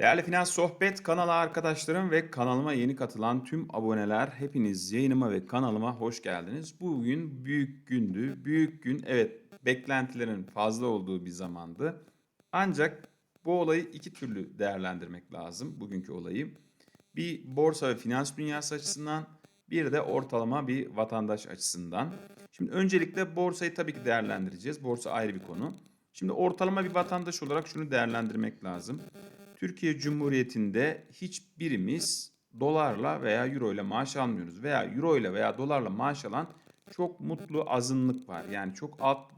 Değerli Finans Sohbet kanalı arkadaşlarım ve kanalıma yeni katılan tüm aboneler hepiniz yayınıma ve kanalıma hoş geldiniz. Bugün büyük gündü. Büyük gün evet beklentilerin fazla olduğu bir zamandı. Ancak bu olayı iki türlü değerlendirmek lazım bugünkü olayı. Bir borsa ve finans dünyası açısından bir de ortalama bir vatandaş açısından. Şimdi öncelikle borsayı tabii ki değerlendireceğiz. Borsa ayrı bir konu. Şimdi ortalama bir vatandaş olarak şunu değerlendirmek lazım. Türkiye Cumhuriyeti'nde hiçbirimiz dolarla veya euro ile maaş almıyoruz. Veya euro ile veya dolarla maaş alan çok mutlu azınlık var. Yani çok alt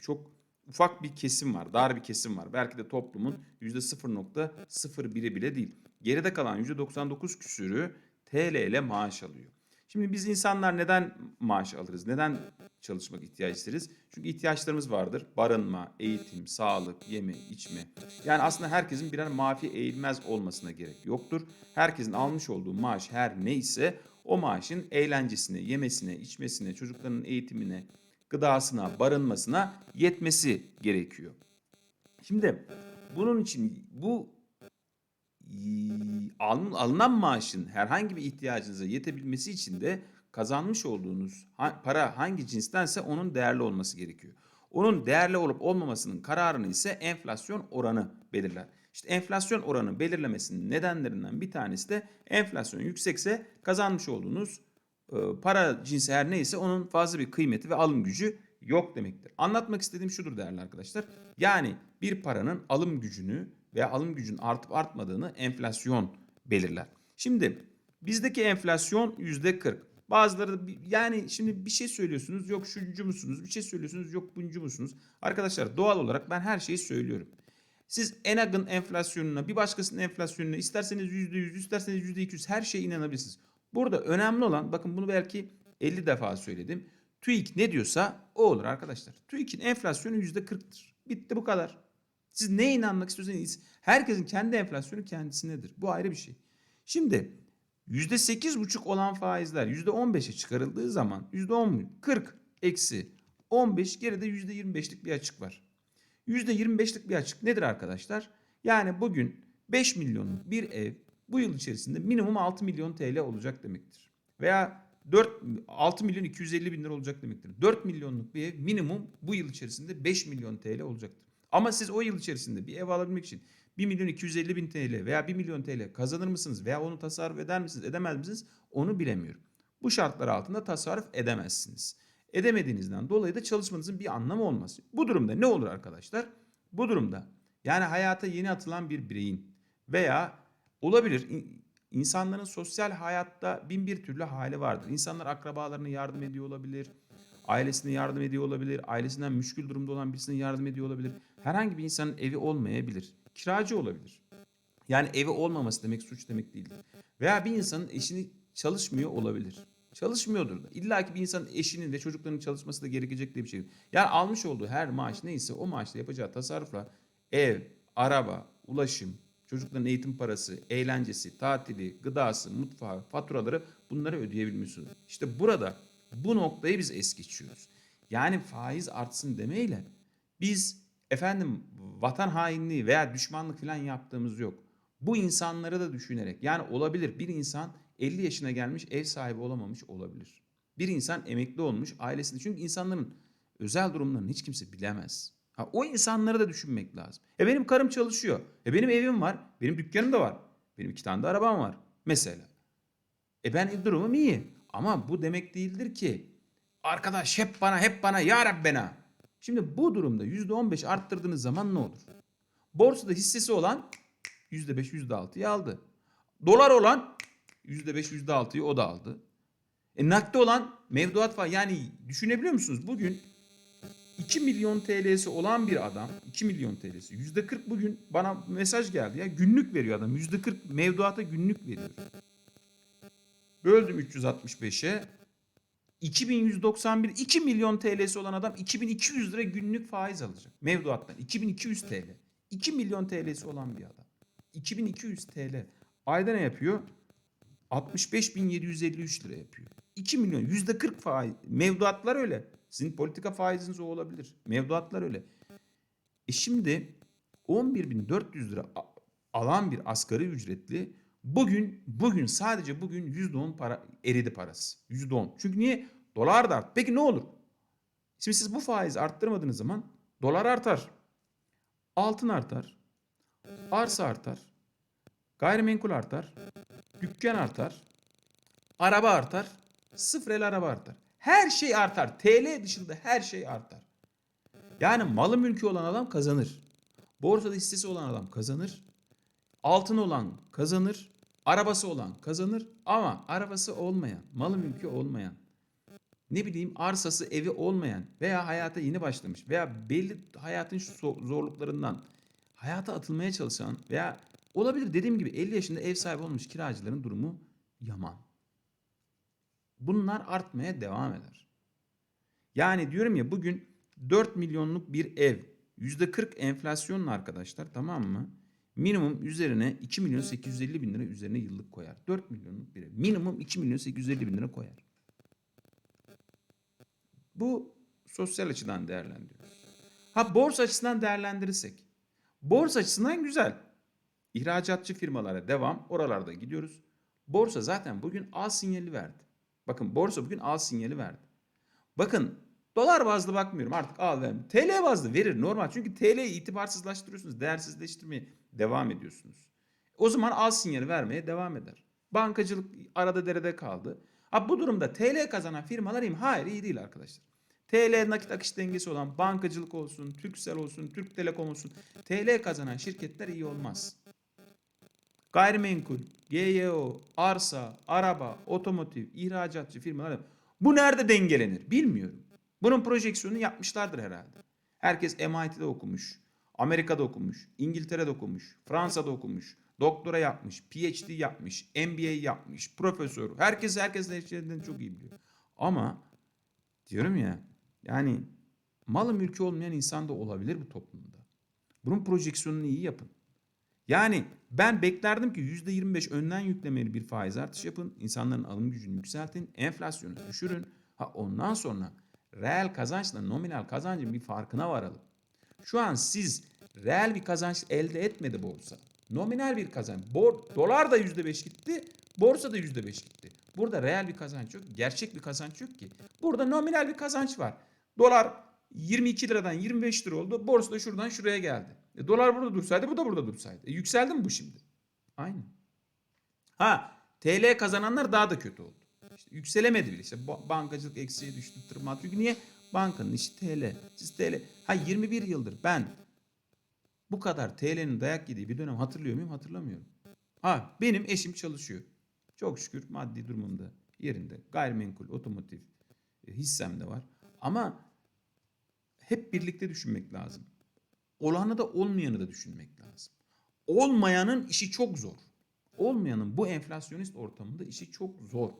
çok ufak bir kesim var, dar bir kesim var. Belki de toplumun %0.01'i bile değil. Geride kalan %99 küsürü TL ile maaş alıyor. Şimdi biz insanlar neden maaş alırız? Neden çalışmak ihtiyaç isteriz? Çünkü ihtiyaçlarımız vardır. Barınma, eğitim, sağlık, yeme, içme. Yani aslında herkesin birer mafi eğilmez olmasına gerek yoktur. Herkesin almış olduğu maaş her neyse o maaşın eğlencesine, yemesine, içmesine, çocukların eğitimine, gıdasına, barınmasına yetmesi gerekiyor. Şimdi bunun için bu alınan maaşın herhangi bir ihtiyacınıza yetebilmesi için de kazanmış olduğunuz para hangi cinstense onun değerli olması gerekiyor. Onun değerli olup olmamasının kararını ise enflasyon oranı belirler. İşte enflasyon oranı belirlemesinin nedenlerinden bir tanesi de enflasyon yüksekse kazanmış olduğunuz e, para cinsi her neyse onun fazla bir kıymeti ve alım gücü yok demektir. Anlatmak istediğim şudur değerli arkadaşlar. Yani bir paranın alım gücünü veya alım gücünün artıp artmadığını enflasyon belirler. Şimdi bizdeki enflasyon yüzde 40. Bazıları yani şimdi bir şey söylüyorsunuz yok şuncu musunuz bir şey söylüyorsunuz yok buncu musunuz. Arkadaşlar doğal olarak ben her şeyi söylüyorum. Siz Enag'ın enflasyonuna bir başkasının enflasyonuna isterseniz %100 isterseniz %200 her şeye inanabilirsiniz. Burada önemli olan bakın bunu belki 50 defa söyledim. TÜİK ne diyorsa o olur arkadaşlar. TÜİK'in enflasyonu %40'tır. Bitti bu kadar. Siz neye inanmak istiyorsanız herkesin kendi enflasyonu kendisindedir. Bu ayrı bir şey. Şimdi %8,5 olan faizler %15'e çıkarıldığı zaman %10 40 eksi 15 geride %25'lik bir açık var. %25'lik bir açık nedir arkadaşlar? Yani bugün 5 milyonluk bir ev bu yıl içerisinde minimum 6 milyon TL olacak demektir. Veya 4 6 milyon 250 bin lira olacak demektir. 4 milyonluk bir ev minimum bu yıl içerisinde 5 milyon TL olacaktır. Ama siz o yıl içerisinde bir ev alabilmek için 1 milyon 250 bin TL veya 1 milyon TL kazanır mısınız veya onu tasarruf eder misiniz edemez misiniz onu bilemiyorum. Bu şartlar altında tasarruf edemezsiniz. Edemediğinizden dolayı da çalışmanızın bir anlamı olmaz. Bu durumda ne olur arkadaşlar? Bu durumda yani hayata yeni atılan bir bireyin veya olabilir in- insanların sosyal hayatta bin bir türlü hali vardır. İnsanlar akrabalarına yardım ediyor olabilir. Ailesine yardım ediyor olabilir. Ailesinden müşkül durumda olan birisine yardım ediyor olabilir. Herhangi bir insanın evi olmayabilir. Kiracı olabilir. Yani evi olmaması demek suç demek değildir. Veya bir insanın eşini çalışmıyor olabilir. Çalışmıyordur da. İlla ki bir insanın eşinin ve çocuklarının çalışması da gerekecek diye bir şey. Yani almış olduğu her maaş neyse o maaşla yapacağı tasarrufla ev, araba, ulaşım, çocukların eğitim parası, eğlencesi, tatili, gıdası, mutfağı, faturaları bunları ödeyebilmesi. İşte burada bu noktayı biz es geçiyoruz. Yani faiz artsın demeyle biz efendim vatan hainliği veya düşmanlık falan yaptığımız yok. Bu insanları da düşünerek yani olabilir bir insan 50 yaşına gelmiş ev sahibi olamamış olabilir. Bir insan emekli olmuş ailesinde çünkü insanların özel durumlarını hiç kimse bilemez. Ha, o insanları da düşünmek lazım. E benim karım çalışıyor. E benim evim var. Benim dükkanım da var. Benim iki tane de arabam var. Mesela. E ben durumum iyi. Ama bu demek değildir ki arkadaş hep bana hep bana ya Rabbena. Şimdi bu durumda %15 arttırdığınız zaman ne olur? Borsada hissesi olan %5 %6'yı aldı. Dolar olan %5 %6'yı o da aldı. E nakde olan mevduat var. Yani düşünebiliyor musunuz? Bugün 2 milyon TL'si olan bir adam 2 milyon TL'si %40 bugün bana mesaj geldi ya günlük veriyor adam %40 mevduata günlük veriyor. Böldüm 365'e 2191 2 milyon TL'si olan adam 2200 lira günlük faiz alacak mevduattan. 2200 TL 2 milyon TL'si olan bir adam. 2200 TL ayda ne yapıyor? 65.753 lira yapıyor. 2 milyon %40 faiz. Mevduatlar öyle. Sizin politika faiziniz o olabilir. Mevduatlar öyle. E şimdi 11.400 lira alan bir asgari ücretli bugün bugün sadece bugün %10 para eridi parası. %10. Çünkü niye? Dolar da arttı. Peki ne olur? Şimdi siz bu faizi arttırmadığınız zaman dolar artar. Altın artar. Arsa artar. Gayrimenkul artar. Dükkan artar. Araba artar. Sıfır el araba artar. Her şey artar. TL dışında her şey artar. Yani malı mülkü olan adam kazanır. Borsada hissesi olan adam kazanır. Altın olan kazanır. Arabası olan kazanır. Ama arabası olmayan, malı mülkü olmayan, ne bileyim arsası evi olmayan veya hayata yeni başlamış veya belli hayatın şu zorluklarından hayata atılmaya çalışan veya olabilir dediğim gibi 50 yaşında ev sahibi olmuş kiracıların durumu yaman. Bunlar artmaya devam eder. Yani diyorum ya bugün 4 milyonluk bir ev %40 enflasyonla arkadaşlar tamam mı? Minimum üzerine 2 milyon 850 bin lira üzerine yıllık koyar. 4 milyonluk bir ev. Minimum 2 milyon 850 bin lira koyar. Bu sosyal açıdan değerlendiriyoruz. Ha borsa açısından değerlendirirsek. Borsa açısından güzel. İhracatçı firmalara devam. Oralarda gidiyoruz. Borsa zaten bugün al sinyali verdi. Bakın borsa bugün al sinyali verdi. Bakın dolar bazlı bakmıyorum artık ver. TL bazlı verir normal. Çünkü TL'yi itibarsızlaştırıyorsunuz. Değersizleştirmeye devam ediyorsunuz. O zaman al sinyali vermeye devam eder. Bankacılık arada derede kaldı. Ha bu durumda TL kazanan firmalar iyi mi? Hayır iyi değil arkadaşlar. TL nakit akış dengesi olan bankacılık olsun, Türksel olsun, Türk Telekom olsun. TL kazanan şirketler iyi olmaz. Gayrimenkul, GYO, arsa, araba, otomotiv, ihracatçı firmalar. Bu nerede dengelenir? Bilmiyorum. Bunun projeksiyonunu yapmışlardır herhalde. Herkes MIT'de okumuş, Amerika'da okumuş, İngiltere'de okumuş, Fransa'da okumuş, doktora yapmış, PhD yapmış, MBA yapmış, profesör. Herkes herkes her şeyden çok iyi biliyor. Ama diyorum ya yani malı mülkü olmayan insan da olabilir bu toplumda. Bunun projeksiyonunu iyi yapın. Yani ben beklerdim ki %25 önden yüklemeli bir faiz artış yapın. insanların alım gücünü yükseltin. Enflasyonu düşürün. Ha ondan sonra reel kazançla nominal kazancın bir farkına varalım. Şu an siz reel bir kazanç elde etmedi borsa. Nominal bir kazanç. Bor, dolar da %5 gitti. Borsa da %5 gitti. Burada reel bir kazanç yok. Gerçek bir kazanç yok ki. Burada nominal bir kazanç var. Dolar 22 liradan 25 lira oldu. Borsa da şuradan şuraya geldi. E, dolar burada dursaydı bu da burada dursaydı. E, yükseldi mi bu şimdi? Aynı. Ha TL kazananlar daha da kötü oldu. İşte yükselemedi bile. İşte ba- bankacılık eksiğe düştü tırmandı. Çünkü niye? Bankanın işi TL. Siz TL. Ha 21 yıldır ben bu kadar TL'nin dayak yediği bir dönem hatırlıyor muyum? Hatırlamıyorum. Ha benim eşim çalışıyor. Çok şükür maddi durumunda yerinde. Gayrimenkul, otomotiv e, hissem de var. Ama hep birlikte düşünmek lazım. Olanı da olmayanı da düşünmek lazım. Olmayanın işi çok zor. Olmayanın bu enflasyonist ortamında işi çok zor.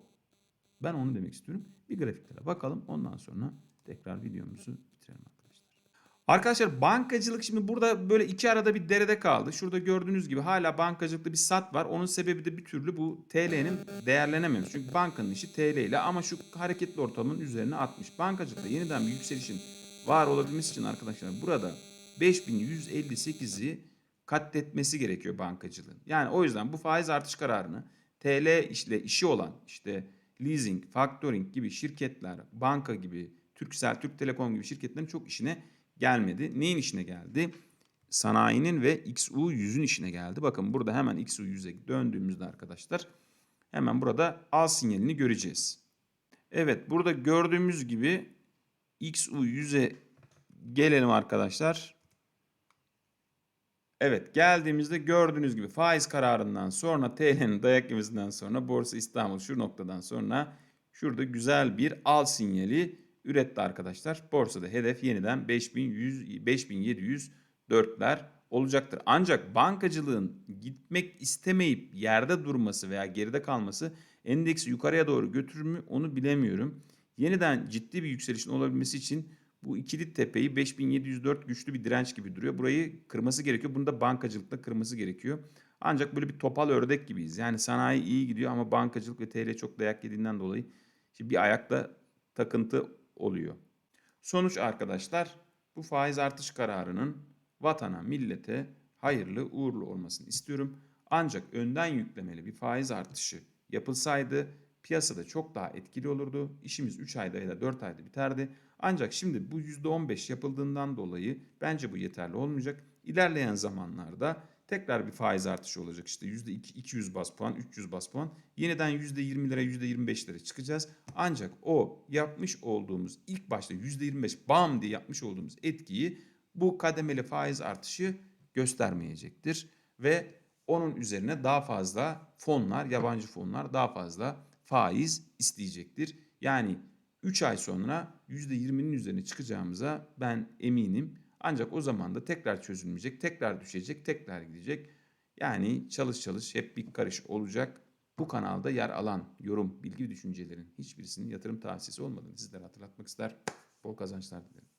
Ben onu demek istiyorum. Bir grafiklere bakalım. Ondan sonra tekrar videomuzu bitirelim arkadaşlar. Arkadaşlar bankacılık şimdi burada böyle iki arada bir derede kaldı. Şurada gördüğünüz gibi hala bankacılıkta bir sat var. Onun sebebi de bir türlü bu TL'nin değerlenememesi. Çünkü bankanın işi TL ile ama şu hareketli ortamın üzerine atmış. Bankacılıkta yeniden bir yükselişin var olabilmesi için arkadaşlar burada 5158'i katletmesi gerekiyor bankacılığın. Yani o yüzden bu faiz artış kararını TL işle işi olan işte leasing, factoring gibi şirketler, banka gibi, Turkcell, Türk Telekom gibi şirketlerin çok işine gelmedi. Neyin işine geldi? Sanayinin ve XU100'ün işine geldi. Bakın burada hemen XU100'e döndüğümüzde arkadaşlar hemen burada al sinyalini göreceğiz. Evet burada gördüğümüz gibi XU100'e gelelim arkadaşlar. Evet geldiğimizde gördüğünüz gibi faiz kararından sonra TL'nin dayak yemesinden sonra Borsa İstanbul şu noktadan sonra şurada güzel bir al sinyali üretti arkadaşlar. Borsada hedef yeniden 5100 5704'ler olacaktır. Ancak bankacılığın gitmek istemeyip yerde durması veya geride kalması endeksi yukarıya doğru götürür mü onu bilemiyorum. Yeniden ciddi bir yükselişin olabilmesi için bu ikili tepeyi 5704 güçlü bir direnç gibi duruyor. Burayı kırması gerekiyor. Bunu da bankacılıkla kırması gerekiyor. Ancak böyle bir topal ördek gibiyiz. Yani sanayi iyi gidiyor ama bankacılık ve TL çok dayak yediğinden dolayı işte bir ayakta takıntı oluyor. Sonuç arkadaşlar bu faiz artış kararının vatana, millete, hayırlı uğurlu olmasını istiyorum. Ancak önden yüklemeli bir faiz artışı yapılsaydı piyasada çok daha etkili olurdu. İşimiz 3 ayda ya da 4 ayda biterdi. Ancak şimdi bu %15 yapıldığından dolayı bence bu yeterli olmayacak. İlerleyen zamanlarda tekrar bir faiz artışı olacak. İşte %2, 200 bas puan, 300 bas puan. Yeniden %20'lere, %25'lere çıkacağız. Ancak o yapmış olduğumuz ilk başta %25 bam diye yapmış olduğumuz etkiyi bu kademeli faiz artışı göstermeyecektir. Ve onun üzerine daha fazla fonlar, yabancı fonlar daha fazla faiz isteyecektir. Yani 3 ay sonra %20'nin üzerine çıkacağımıza ben eminim. Ancak o zaman da tekrar çözülmeyecek, tekrar düşecek, tekrar gidecek. Yani çalış çalış hep bir karış olacak. Bu kanalda yer alan yorum, bilgi, düşüncelerin hiçbirisinin yatırım tavsiyesi olmadığını sizlere hatırlatmak ister. Bol kazançlar dilerim.